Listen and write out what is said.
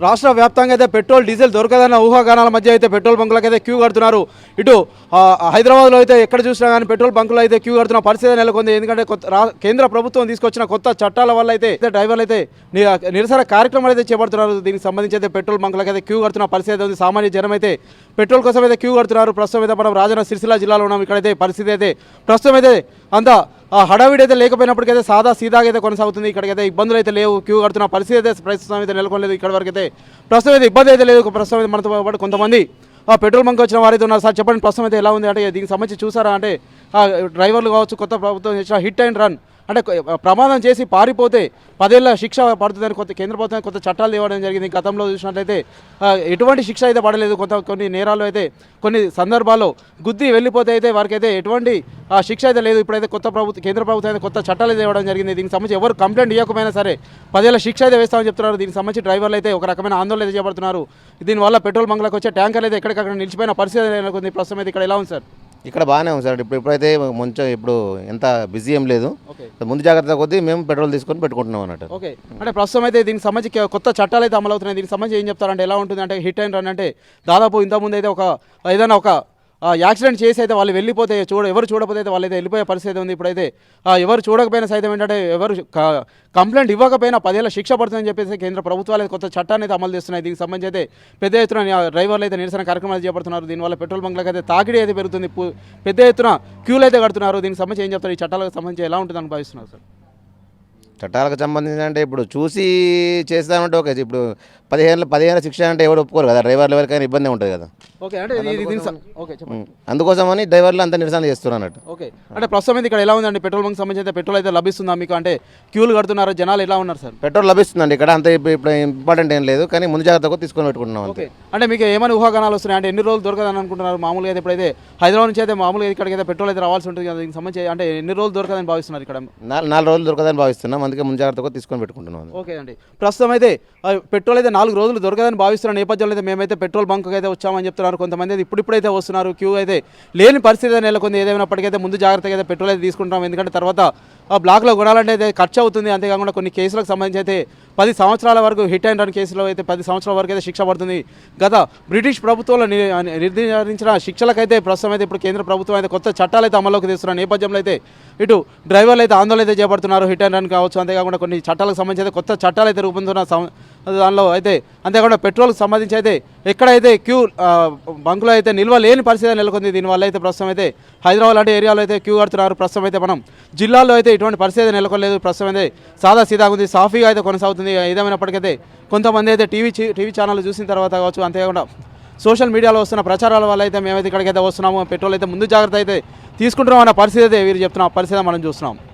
రాష్ట్ర వ్యాప్తంగా అయితే పెట్రోల్ డీజిల్ దొరకదన్న ఊహాగానాల మధ్య అయితే పెట్రోల్ బంకులకు అయితే క్యూ కడుతున్నారు. ఇటు హైదరాబాద్లో అయితే ఎక్కడ చూసినా కానీ పెట్రోల్ బంకులు అయితే క్యూ కడుతున్న పరిస్థితి నెలకొంది. ఎందుకంటే కొత్త రా- కేంద్ర ప్రభుత్వం తీసుకొచ్చిన కొత్త చట్టాల వల్ల అయితే డ్రైవర్లు అయితే నిరసన కార్యక్రమాలు అయితే చేపడుతున్నారు. దీనికి సంబంధించి అయితే పెట్రోల్ బంకులకు అయితే క్యూ కడుతున్న పరిస్థితి ఉంది. సామాన్య జనం అయితే పెట్రోల్ కోసం అయితే క్యూ కడుతున్నారు. ప్రస్తుతం అయితే మనం రాజన్న సిరిసిల్ల జిల్లాలో ఉన్నాం. ఇక్కడైతే పరిస్థితి అయితే ప్రస్తుతం అయితే అంతా హడావిడి అయితే లేకపోయినప్పటికైతే సాదా సీదాగా అయితే కొనసాగుతుంది. ఇక్కడికైతే ఇబ్బందులు అయితే లేవు. క్యూ కడుతున్న పరిస్థితి అయితే ప్రస్తుతం అయితే నెలకొనలేదు. ఇక్కడ వరకు అయితే ప్రస్తుతం అయితే ఇబ్బంది అయితే లేదు. ప్రస్తుతం అయితే మనతో పాటు కొంతమంది ఆ పెట్రోల్ బంక్ వచ్చిన వారైతే ఉన్నారు. సార్ చెప్పండి ప్రస్తుతం అయితే ఎలా ఉంది? అంటే దీనికి సంబంధించి చూసారా? అంటే డ్రైవర్లు కావచ్చు కొత్త ప్రభుత్వం చేసిన హిట్ అండ్ రన్. అంటే ప్రమాదం చేసి పారిపోతే పదేళ్ళ శిక్ష పడుతుందని కొత్త కేంద్ర ప్రభుత్వం కొత్త చట్టాలు ఇవ్వడం జరిగింది. గతంలో చూసినట్లయితే ఎటువంటి శిక్ష అయితే పడలేదు. కొంత కొన్ని నేరాలు అయితే కొన్ని సందర్భాల్లో గుద్ది వెళ్ళిపోతే అయితే వారికి అయితే ఎటువంటి శిక్ష అయితే లేదు. ఇప్పుడైతే కొత్త ప్రభుత్వం కేంద్ర ప్రభుత్వం అయితే కొత్త చట్టాలు అయితే ఇవ్వడం జరిగింది. దీనికి సంబంధించి ఎవరు కంప్లైంట్ ఇవ్వకపోయినా సరే పదేళ్ళ శిక్ష అయితే వేస్తామని చెప్తున్నారు. దీనికి సంబంధించి డ్రైవర్లు అయితే ఒక రకమైన ఆందోళన అయితే చేపడుతున్నారు. దీనివల్ల పెట్రోల్ బంక్లకు వచ్చే ట్యాంకర్లు అయితే ఎక్కడికక్కడ నిలిచిపోయిన పరిస్థితి ప్రస్తుతం అయితే ఇక్కడ ఎలా ఉంది సార్? ఇక్కడ బాగానే ఉంది సార్. ఇప్పుడు ఇప్పుడైతే కొంచెం ఇప్పుడు ఎంత బిజీ ఏం లేదు. ముందు జాగ్రత్త కొద్దీ మేము పెట్రోల్ తీసుకొని పెట్టుకుంటున్నాం అన్నట్టు. ఓకే. అంటే ప్రస్తుతం అయితే దీనికి సంబంధించి కొత్త చట్టాలు అయితే అమలవుతున్నాయి. దీనికి సంబంధించి ఏం చెప్తారంటే ఎలా ఉంటుంది అంటే హిట్ అండ్ రన్ అంటే దాదాపు ఇంతకుముందు అయితే ఒక ఏదైనా ఒక యాక్సిడెంట్ చేసి అయితే వాళ్ళు వెళ్ళిపోతే చూడ ఎవరు చూడకపోతే అయితే వాళ్ళైతే వెళ్ళిపోయే పరిస్థితి ఉంది. ఇప్పుడైతే ఎవరు చూడకపోయినా సైతం ఏంటంటే ఎవరు కంప్లైంట్ ఇవ్వకపోయినా పదేళ్ళ శిక్ష పడుతుందని చెప్పేసి కేంద్ర ప్రభుత్వాలు అయితే కొత్త చట్టాన్ని అయితే అమలు చేస్తున్నాయి. దీనికి సంబంధించి అయితే పెద్ద ఎత్తున డ్రైవర్లు అయితే నిరసన కార్యక్రమాలు చేపడుతున్నారు. దీనివల్ల పెట్రోల్ బంక్లకు అయితే తాకిడి అయితే పెరుగుతుంది. పెద్ద ఎత్తున క్యూలు అయితే కడుతున్నారు. దీనికి సంబంధించి ఏం చెప్తారు? ఈ చట్టాలకు సంబంధించి ఎలా ఉంటుందని భావిస్తున్నారు సార్? చట్టాలకు సంబంధించి అంటే ఇప్పుడు చూసి చేస్తామంటే ఓకే ఇప్పుడు పదిహేను పదిహేను శిక్ష అంటే ఎవరు ఒప్పుకోరు కదా డ్రైవర్లు ఎవరికైనా ఇబ్బంది ఉంటుంది కదా. ఓకే అంటే ఇది- ఇది దీనికి సం- ఓకే చెప్పండి. ఉం. అందుకోసమని డ్రైవర్లు అంత నిరసన చేస్తున్నారు అన్నట్టు. ఓకే అంటే ప్రస్తుతం అయితే ఇక్కడ ఎలా ఉందండి? పెట్రోల్ బంక్ సంబంధించి అయితే పెట్రోల్ అయితే లభిస్తుందా మీకు? అంటే క్యూలు కడుతున్నారు జనాలు ఎలా ఉన్నారు సార్? పెట్రోల్ లభిస్తుందండి ఇక్కడ అంత ఇప్పుడు ఇంపార్టెంట్ ఏం లేదు కానీ ముందు జాగ్రత్త కొద్దీ తీసుకొని పెట్టుకుంటున్నాం అంతే. ఓకే అంటే మీకు ఏమైనా ఊహాగానాలు వస్తున్నాయి? అంటే ఎన్ని రోజులు దొరకదని అనుకుంటున్నారు? మామూలుగా అయితే ఇప్పుడైతే హైదరాబాద్ నుంచి అయితే మామూలుగా ఇక్కడికి అయితే పెట్రోల్ అయితే రావాల్సి ఉంటుంది కదా దీనికి సంబంధించి అంటే ఎన్ని రోజులు దొరకదని భావిస్తున్నారు ఇక్కడ? నాలుగు నాలుగు రోజులు దొరకదని భావిస్తున్నాం. అందుకే ముంజాగ్రత్తగా తీసుకొని పెట్టుకుంటున్నాం ఓకే అండి. ప్రస్తుతం అయితే పెట్రోల్ అయితే నాలుగు రోజులు దొరకదని భావిస్తున్న నేపథ్యంలో అయితే మేమైతే పెట్రోల్ బంక్ అయితే వచ్చామని చెప్తున్నారు. కొంతమంది అయితే ఇప్పుడిప్పుడైతే వస్తున్నారు. క్యూ అయితే లేని పరిస్థితి నెలకొంది. ఏదైనప్పటికైతే ముందు జాగ్రత్తగా అయితే పెట్రోల్ అయితే తీసుకుంటాం ఎందుకంటే తర్వాత ఆ బ్లాక్లో కొనాలంటే అయితే ఖర్చు అవుతుంది. అంతేకాకుండా కొన్ని కేసులకు సంబంధించి అయితే పది సంవత్సరాల వరకు హిట్ అండ్ రన్ కేసులో అయితే పది సంవత్సరాల వరకు అయితే శిక్ష పడుతుంది. గత బ్రిటిష్ ప్రభుత్వంలో నిర్ధారించిన శిక్షలకైతే ప్రస్తుతం అయితే ఇప్పుడు కేంద్ర ప్రభుత్వం అయితే కొత్త చట్టాలు అయితే అమల్లోకి తీస్తున్న నేపథ్యంలో అయితే ఇటు డ్రైవర్లు అయితే ఆందోళన అయితే చేపడుతున్నారు. హిట్ అండ్ రన్ కావచ్చు అంతేకాకుండా కొన్ని చట్టాలకు సంబంధించి అయితే కొత్త చట్టాలు అయితే రూపొందుతున్న దానిలో అయితే అంతేకాకుండా పెట్రోల్కి సంబంధించి అయితే ఎక్కడైతే క్యూ బంకులో అయితే నిల్వ లేని పరిస్థితి నెలకొంది. దీనివల్ల అయితే ప్రస్తుతం అయితే హైదరాబాద్ లాంటి ఏరియాలో అయితే క్యూ కడుతున్నారు. ప్రస్తుతం అయితే మనం జిల్లాల్లో అయితే ఇటువంటి పరిస్థితి నెలకొలేదు ప్రస్తుతం అయితే సాదా సీదా ఉంది. సాఫీగా అయితే కొనసాగుతుంది. ఏదేమైనప్పటికైతే కొంతమంది అయితే టీవీ టీవీ ఛానల్ చూసిన తర్వాత కావచ్చు అంతేకాకుండా సోషల్ మీడియాలో వస్తున్న ప్రచారాల వల్ల అయితే మేమైతే ఇక్కడికైతే వస్తున్నాము. పెట్రోల్ అయితే ముందు జాగ్రత్త అయితే తీసుకుంటున్నాం అన్న పరిస్థితి అయితే వీరు చెప్తున్న పరిస్థితి మనం చూస్తున్నాం.